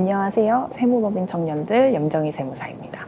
안녕하세요. 세무법인 청년들 염정희 세무사입니다.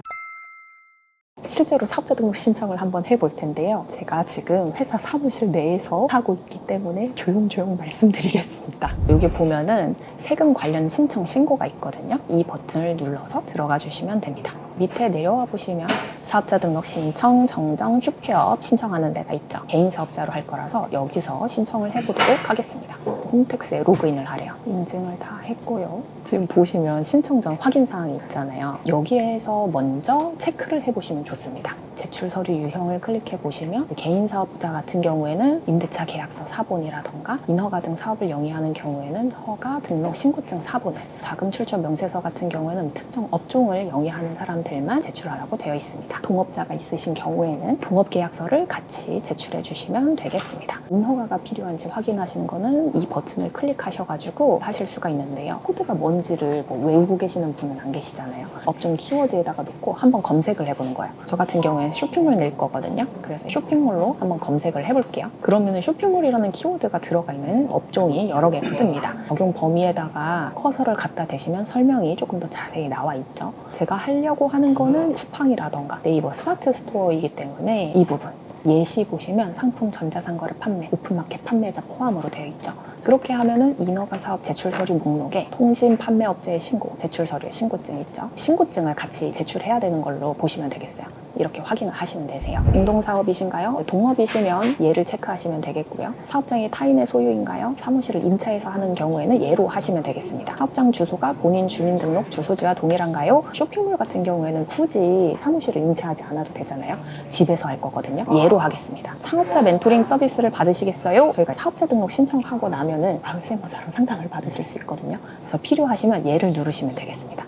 실제로 사업자 등록 신청을 한번 해볼 텐데요. 제가 지금 회사 사무실 내에서 하고 있기 때문에 조용조용 말씀드리겠습니다. 여기 보면은 세금 관련 신청 신고가 있거든요. 이 버튼을 눌러서 들어가 주시면 됩니다. 밑에 내려와 보시면 사업자 등록 신청, 정정, 휴폐업 신청하는 데가 있죠. 개인 사업자로 할 거라서 여기서 신청을 해보도록 하겠습니다. 홈택스에 로그인을 하래요. 인증을 다 했고요. 지금 보시면 신청 전 확인 사항이 있잖아요. 여기에서 먼저 체크를 해보시면 좋습니다. 제출 서류 유형을 클릭해 보시면 개인 사업자 같은 경우에는 임대차 계약서 사본이라던가 인허가 등 사업을 영위하는 경우에는 허가 등록 신고증 사본을 자금 출처 명세서 같은 경우에는 특정 업종을 영위하는 사람들만 제출하라고 되어 있습니다. 동업자가 있으신 경우에는 동업 계약서를 같이 제출해 주시면 되겠습니다. 인허가가 필요한지 확인하시는 거는 이 버튼을 클릭하셔가지고 하실 수가 있는데요. 코드가 뭔지를 뭐 외우고 계시는 분은 안 계시잖아요. 업종 키워드에다가 놓고 한번 검색을 해보는 거예요. 저 같은 경우에 는 쇼핑몰 낼 거거든요. 그래서 쇼핑몰로 한번 검색을 해볼게요. 그러면 쇼핑몰이라는 키워드가 들어가 있는 업종이 여러 개가 뜹니다. 적용 범위에다가 커서를 갖다 대시면 설명이 조금 더 자세히 나와 있죠. 제가 하려고 하는 거는 쿠팡이라던가 네이버 스마트 스토어이기 때문에 이 부분 예시 보시면 상품 전자상거래 판매, 오픈마켓 판매자 포함으로 되어 있죠. 그렇게 하면은 인허가 사업 제출 서류 목록에 통신 판매 업체의 신고, 제출 서류의 신고증 있죠. 신고증을 같이 제출해야 되는 걸로 보시면 되겠어요. 이렇게 확인을 하시면 되세요. 공동사업이신가요? 동업이시면 얘를 체크하시면 되겠고요. 사업장이 타인의 소유인가요? 사무실을 임차해서 하는 경우에는 얘로 하시면 되겠습니다. 사업장 주소가 본인 주민등록 주소지와 동일한가요? 쇼핑몰 같은 경우에는 굳이 사무실을 임차하지 않아도 되잖아요. 집에서 할 거거든요. 얘로 하겠습니다. 창업자 멘토링 서비스를 받으시겠어요? 저희가 사업자 등록 신청하고 나면은 마을 세무사랑 상담을 받으실 수 있거든요. 그래서 필요하시면 얘를 누르시면 되겠습니다.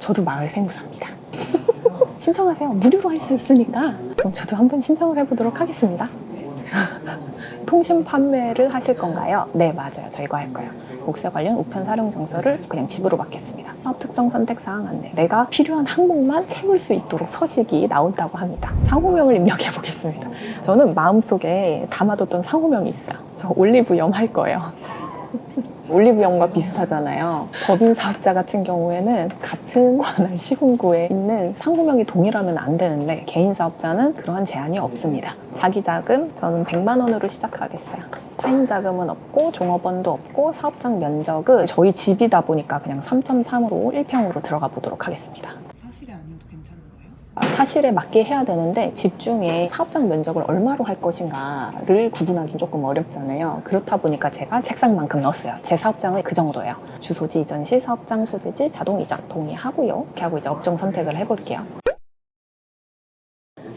저도 마을 세무사입니다. 신청하세요. 무료로 할 수 있으니까. 그럼 저도 한번 신청을 해보도록 하겠습니다. 통신 판매를 하실 건가요? 네, 맞아요. 저 이거 할 거예요. 복세 관련 우편 사용 정서를 그냥 집으로 받겠습니다. 사업 특성 선택 사항 안내. 내가 필요한 항목만 채울 수 있도록 서식이 나온다고 합니다. 상호명을 입력해 보겠습니다. 저는 마음속에 담아뒀던 상호명이 있어요. 저 올리브영 할 거예요. 올리브영과 비슷하잖아요. 법인 사업자 같은 경우에는 같은 관할 시군구에 있는 상호명이 동일하면 안 되는데 개인 사업자는 그러한 제한이 없습니다. 자기 자금 저는 100만 원으로 시작하겠어요. 타인 자금은 없고 종업원도 없고 사업장 면적은 저희 집이다 보니까 그냥 3.3으로 1평으로 들어가 보도록 하겠습니다. 사실에 맞게 해야 되는데 집중에 사업장 면적을 얼마로 할 것인가를 구분하기 조금 어렵잖아요. 그렇다 보니까 제가 책상만큼 넣었어요. 제 사업장은 그 정도예요. 주소지 이전 시 사업장 소재지 자동 이전 동의하고요. 이렇게 하고 이제 업종 선택을 해볼게요.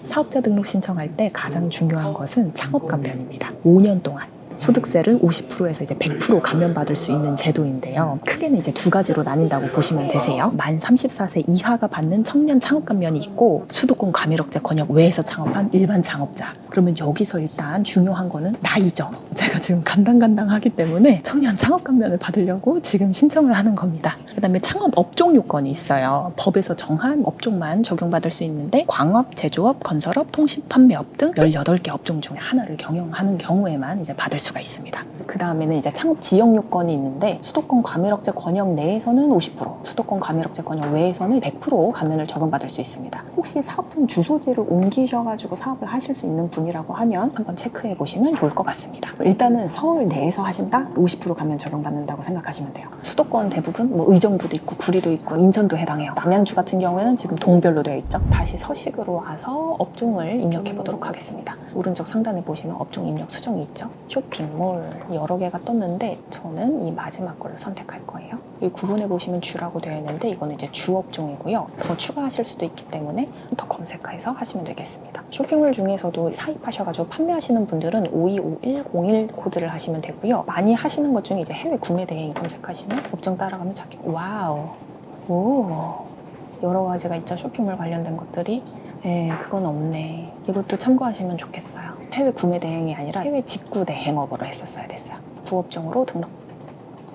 사업자 등록 신청할 때 가장 중요한 것은 창업 감면입니다. 5년 동안 소득세를 50%에서 이제 100% 감면받을 수 있는 제도인데요. 크게는 이제 두 가지로 나뉜다고 보시면 되세요. 만 34세 이하가 받는 청년 창업 감면이 있고 수도권 과밀억제 권역 외에서 창업한 일반 창업자. 그러면 여기서 일단 중요한 거는 나이죠. 제가 지금 간당간당하기 때문에 청년 창업 감면을 받으려고 지금 신청을 하는 겁니다. 그다음에 창업 업종 요건이 있어요. 법에서 정한 업종만 적용받을 수 있는데 광업, 제조업, 건설업, 통신 판매업 등 18개 업종 중에 하나를 경영하는 경우에만 이제 받을 수가 있습니다. 그 다음에는 이제 창업 지역 요건이 있는데 수도권 과밀억제 권역 내에서는 50%, 수도권 과밀억제 권역 외에서는 100% 감면을 적용받을 수 있습니다. 혹시 사업장 주소지를 옮기셔가지고 사업을 하실 수 있는 분이라고 하면 한번 체크해 보시면 좋을 것 같습니다. 일단은 서울 내에서 하신다? 50% 감면 적용받는다고 생각하시면 돼요. 수도권 대부분 뭐 의정부도 있고 구리도 있고 인천도 해당해요. 남양주 같은 경우에는 지금 동별로 되어 있죠. 다시 서식으로 와서 업종을 입력해 보도록 하겠습니다. 오른쪽 상단에 보시면 업종 입력 수정이 있죠. 쇼핑몰 여러 개가 떴는데 저는 이 마지막 걸로 선택할 거예요. 여기 구분해 보시면 주라고 되어 있는데 이거는 이제 주 업종이고요. 더 추가하실 수도 있기 때문에 더 검색해서 하시면 되겠습니다. 쇼핑몰 중에서도 사입하셔가지고 판매하시는 분들은 525101 코드를 하시면 되고요. 많이 하시는 것 중에 이제 해외 구매 대행 검색하시면 업종 따라가면 찾기 와우 오 여러 가지가 있죠. 쇼핑몰 관련된 것들이 네, 그건 없네. 이것도 참고하시면 좋겠어요. 해외 구매 대행이 아니라 해외 직구 대행업으로 했었어야 됐어요. 부업종으로 등록.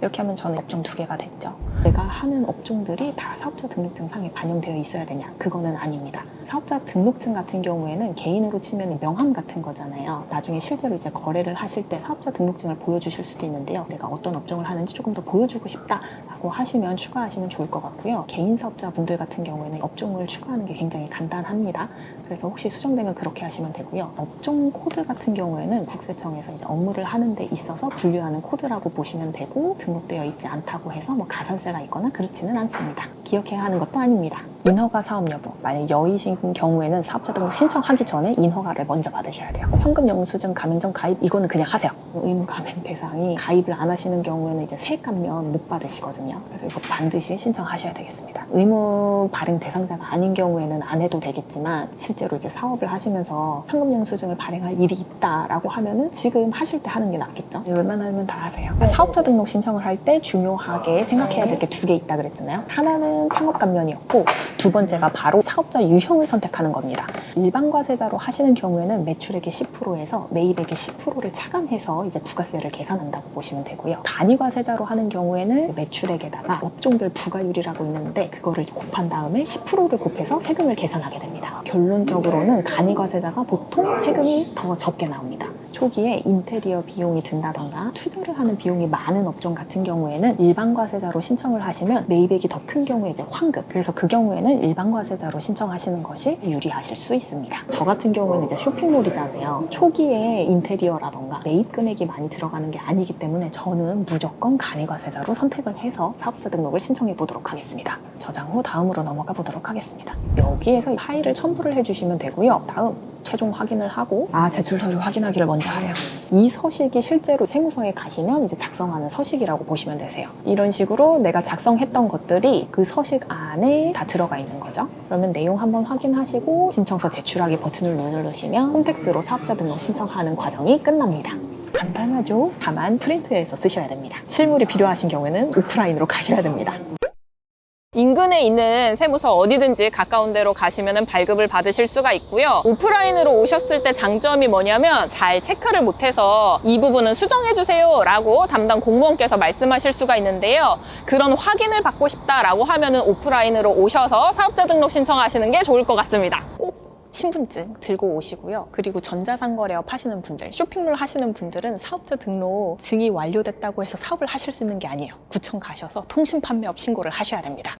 이렇게 하면 저는 업종 두 개가 됐죠. 내가 하는 업종들이 다 사업자 등록증 상에 반영되어 있어야 되냐? 그거는 아닙니다. 사업자 등록증 같은 경우에는 개인으로 치면 명함 같은 거잖아요. 나중에 실제로 이제 거래를 하실 때 사업자 등록증을 보여주실 수도 있는데요. 내가 어떤 업종을 하는지 조금 더 보여주고 싶다라고 하시면 추가하시면 좋을 것 같고요. 개인 사업자분들 같은 경우에는 업종을 추가하는 게 굉장히 간단합니다. 그래서 혹시 수정되면 그렇게 하시면 되고요. 업종 코드 같은 경우에는 국세청에서 이제 업무를 하는 데 있어서 분류하는 코드라고 보시면 되고 등록되어 있지 않다고 해서 뭐 가산세가 있거나 그렇지는 않습니다. 기억해야 하는 것도 아닙니다. 인허가 사업 여부. 만약 여이신 경우에는 사업자 등록 신청하기 전에 인허가를 먼저 받으셔야 돼요. 현금 영수증 가맹점 가입 이거는 그냥 하세요. 의무 가맹 대상이 가입을 안 하시는 경우에는 이제 세감면 못 받으시거든요. 그래서 이거 반드시 신청하셔야 되겠습니다. 의무 발행 대상자가 아닌 경우에는 안 해도 되겠지만 실제로 이제 사업을 하시면서 현금 영수증을 발행할 일이 있다라고 하면은 지금 하실 때 하는 게 낫겠죠. 웬만하면 다 하세요. 사업자 등록 신청을 할 때 중요하게 생각해야 될 게 두 개 있다 그랬잖아요. 하나는 창업 감면이었고 두 번째가 바로 사업자 유형을 선택하는 겁니다. 일반 과세자로 하시는 경우에는 매출액의 10%에서 매입액의 10%를 차감해서 이제 부가세를 계산한다고 보시면 되고요. 단위 과세자로 하는 경우에는 매출액에다가 업종별 부가율이라고 있는데 그거를 곱한 다음에 10%를 곱해서 세금을 계산하게 됩니다. 결론적으로는 간이 과세자가 보통 세금이 더 적게 나옵니다. 초기에 인테리어 비용이 든다던가 투자를 하는 비용이 많은 업종 같은 경우에는 일반 과세자로 신청을 하시면 매입액이 더 큰 경우에 이제 환급. 그래서 그 경우에는 일반 과세자로 신청하시는 것이 유리하실 수 있습니다. 저 같은 경우에는 이제 쇼핑몰이잖아요. 초기에 인테리어라던가 매입 금액이 많이 들어가는 게 아니기 때문에 저는 무조건 간이 과세자로 선택을 해서 사업자 등록을 신청해 보도록 하겠습니다 저장 후 다음으로 넘어가 보도록 하겠습니다 여기에서 파일을 첨부를 해주시면 되고요 다음 최종 확인을 하고 아 제출 서류 확인하기를 먼저 하래요. 이 서식이 실제로 세무서에 가시면 이제 작성하는 서식이라고 보시면 되세요. 이런 식으로 내가 작성했던 것들이 그 서식 안에 다 들어가 있는 거죠. 그러면 내용 한번 확인하시고 신청서 제출하기 버튼을 누르시면 홈택스로 사업자 등록 신청하는 과정이 끝납니다. 간단하죠? 다만 프린트해서 쓰셔야 됩니다. 실물이 필요하신 경우에는 오프라인으로 가셔야 됩니다. 인근에 있는 세무서 어디든지 가까운 데로 가시면 발급을 받으실 수가 있고요. 오프라인으로 오셨을 때 장점이 뭐냐면 잘 체크를 못해서 이 부분은 수정해주세요 라고 담당 공무원께서 말씀하실 수가 있는데요. 그런 확인을 받고 싶다라고 하면은 오프라인으로 오셔서 사업자 등록 신청하시는 게 좋을 것 같습니다. 꼭 신분증 들고 오시고요. 그리고 전자상거래업 하시는 분들, 쇼핑몰 하시는 분들은 사업자 등록 증이 완료됐다고 해서 사업을 하실 수 있는 게 아니에요. 구청 가셔서 통신 판매업 신고를 하셔야 됩니다.